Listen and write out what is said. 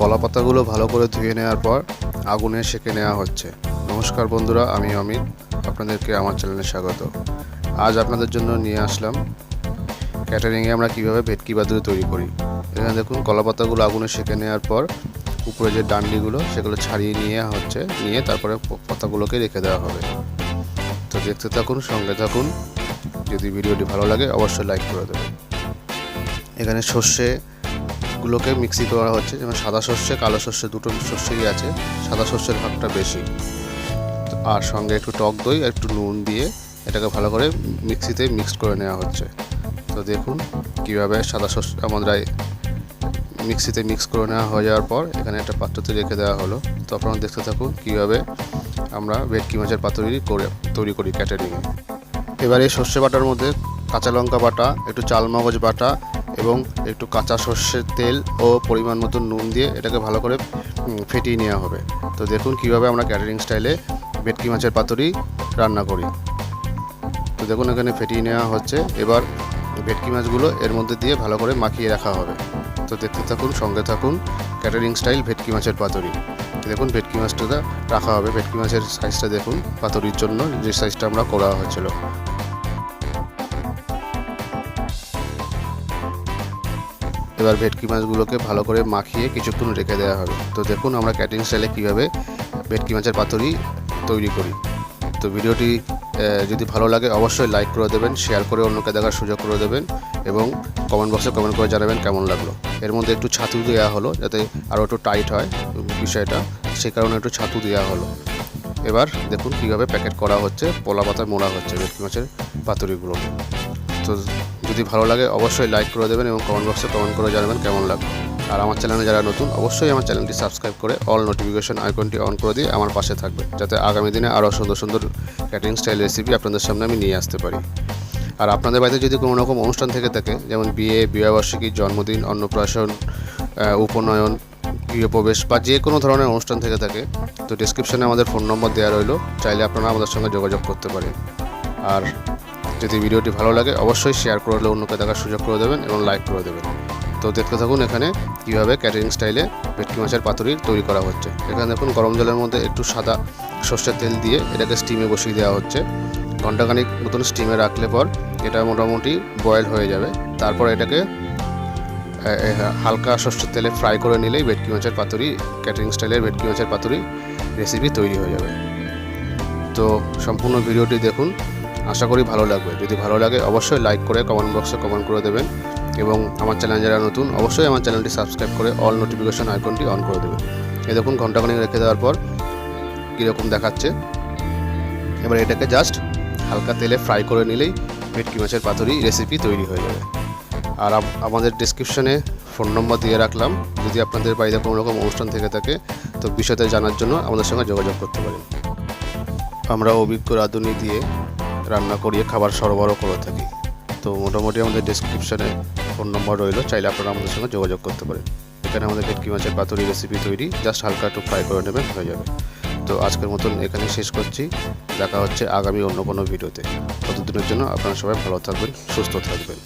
কলা পাতাগুলো ভালো করে ধুয়ে নেওয়ার পর আগুনে সেঁকে নেওয়া হচ্ছে। নমস্কার বন্ধুরা, আমি অমিত। আপনাদেরকে আমার চ্যানেলে স্বাগত। আজ আপনাদের জন্য নিয়ে আসলাম ক্যাটারিংয়ে আমরা কীভাবে ভেটকি বাদুড়ি তৈরি করি। এখানে দেখুন কলা পাতাগুলো আগুনে সেঁকে নেওয়ার পর উপরে যে ডান্ডিগুলো, সেগুলো ছাড়িয়ে নিয়ে হচ্ছে, নিয়ে তারপরে পাতাগুলোকে রেখে দেওয়া হবে। তো দেখতে থাকুন, সঙ্গে থাকুন। যদি ভিডিওটি ভালো লাগে, অবশ্যই লাইক করে দেবেন। এখানে সর্ষেগুলোকে মিক্সি করা হচ্ছে। যেমন সাদা সর্ষে, কালো সর্ষে দুটো সর্ষেই আছে। সাদা সর্ষের ভাগটা বেশি। আর সঙ্গে একটু টক দই আর একটু নুন দিয়ে এটাকে ভালো করে মিক্সিতে মিক্সড করে নেওয়া হচ্ছে। তো দেখুন কীভাবে সাদা সর্ষে আমরা মিক্সিতে মিক্স করে নেওয়া হয়ে যাওয়ার পর এখানে একটা পাত্রতে রেখে দেওয়া হলো। তো আপনারা দেখতে থাকুন কীভাবে আমরা ভেটকি মাছের পাতুরি করে, তৈরি করি ক্যাটারিংয়ে এবার এই সর্ষে বাটার মধ্যে কাঁচা লঙ্কা বাটা, একটু চাল মগজ বাটা এবং একটু কাঁচা সর্ষের তেল ও পরিমাণ মতো নুন দিয়ে এটাকে ভালো করে ফেটিয়ে নেওয়া হবে। তো দেখুন কীভাবে আমরা ক্যাটারিং স্টাইলে ভেটকি মাছের পাতুরি রান্না করি। তো দেখুন এখানে ফেটিয়ে নেওয়া হচ্ছে। এবার ভেটকি মাছগুলো এর মধ্যে দিয়ে ভালো করে মাখিয়ে রাখা হবে। তো দেখতে থাকুন, সঙ্গে থাকুন ক্যাটারিং স্টাইল ভেটকি মাছের পাতুরি। দেখুন ভেটকি মাছটা রাখা হবে। ভেটকি মাছের সাইজটা দেখুন, পাতুরির জন্য, যে সাইজটা আমরা করা হয়েছিল। এবার ভেটকি মাছগুলোকে ভালো করে মাখিয়ে কিছুক্ষণ রেখে দেওয়া হবে। তো দেখুন আমরা ক্যাটারিং স্টাইলে কীভাবে ভেটকি মাছের পাতুরি তৈরি করি। তো ভিডিওটি যদি ভালো লাগে অবশ্যই লাইক করে দেবেন শেয়ার করে অন্যকে দেখার সুযোগ করে দেবেন এবং কমেন্ট বক্সে কমেন্ট করে জানাবেন কেমন লাগল। এর মধ্যে একটু ছাতু দেওয়া হলো যাতে আরও একটু টাইট হয় বিষয়টা, সে কারণে একটু ছাতু দেওয়া হলো। এবার দেখুন কীভাবে প্যাকেট করা হচ্ছে পোলা পাতায় মোড়া হচ্ছে ভেটকি মাছের পাতুরিগুলো তো যদি ভালো লাগে, অবশ্যই লাইক করে দেবেন এবং কমেন্ট বক্সে কমেন্ট করে জানাবেন কেমন লাগল। আর আমার চ্যানেলে যারা নতুন, অবশ্যই আমার চ্যানেলটি সাবস্ক্রাইব করে অল নোটিফিকেশন আইকনটি অন করে দিয়ে আমার পাশে থাকবে, যাতে আগামী দিনে আরও সুন্দর সুন্দর ক্যাটারিং স্টাইল রেসিপি আপনাদের সামনে আমি নিয়ে আসতে পারি। আর আপনাদের বাড়িতে যদি কোনো রকম অনুষ্ঠান থেকে থাকে, যেমন বিয়ে, বিবাহবার্ষিকী, জন্মদিন, অন্নপ্রাশন উপনয়ন, গৃহপ্রবেশ বা যে কোনো ধরনের অনুষ্ঠান থেকে থাকে, তো ডিসক্রিপশনে আমাদের ফোন নম্বর দেওয়া রইল, চাইলে আপনারা আমাদের সঙ্গে যোগাযোগ করতে পারেন। আর যদি ভিডিওটি ভালো লাগে, অবশ্যই শেয়ার করে হলে অন্যকে দেখার সুযোগ করে দেবেন এবং লাইক করে দেবেন। তো দেখতে থাকুন এখানে কীভাবে ক্যাটারিং স্টাইলে ভেটকি মাছের পাতুরি তৈরি করা হচ্ছে। এখানে দেখুন গরম জলের মধ্যে একটু সাদা সর্ষের তেল দিয়ে এটাকে স্টিমে বসিয়ে দেওয়া হচ্ছে। ঘন্টাখানিক মতন স্টিমে রাখলে পর এটা মোটামুটি বয়েল হয়ে যাবে। তারপর এটাকে হালকা সর্ষের তেলে ফ্রাই করে নিলেই ভেটকি মাছের পাতুরি ক্যাটারিং স্টাইলের ভেটকি মাছের পাতুরি রেসিপি তৈরি হয়ে যাবে। তো সম্পূর্ণ ভিডিওটি দেখুন। আশা করি ভালো লাগবে। যদি ভালো লাগে, অবশ্যই লাইক করে কমেন্ট বক্সে কমেন্ট করে দেবেন এবং আমার চ্যানেল যারা নতুন, অবশ্যই আমার চ্যানেলটি সাবস্ক্রাইব করে অল নোটিফিকেশন আইকনটি অন করে দেবেন। এই দেখুন, ঘন্টাখানিক রেখে দেওয়ার পর কীরকম দেখাচ্ছে। এবার এটাকে জাস্ট হালকা তেলে ফ্রাই করে নিলেই ভেটকি মাছের পাতুরি রেসিপি তৈরি হয়ে যাবে। আর আমাদের ডিসক্রিপশনে ফোন নম্বর দিয়ে রাখলাম। যদি আপনাদের বাড়িতে কোনো রকম অনুষ্ঠান থেকে থাকে, তো বিষয়টা জানার জন্য আমাদের সঙ্গে যোগাযোগ করতে পারেন। আমরা অভিজ্ঞ রাঁধুনি দিয়ে রান্না করিয়ে খাবার সরবরাহ করে থাকি। তো মোটামুটি আমাদের ডিসক্রিপশানে ফোন নম্বর রইল, চাইলে আপনারা আমাদের সঙ্গে যোগাযোগ করতে পারেন। এখানে আমাদের ভেটকি মাছের পাতুরি রেসিপি তৈরি জাস্ট হালকা একটু ফ্রাই করে নেবেন, হয়ে যাবে। তো আজকের মতন এখানে শেষ করছি। দেখা হচ্ছে আগামী অন্য কোনো ভিডিওতে ততদিনের জন্য আপনারা সবাই ভালো থাকবেন, সুস্থ থাকবেন।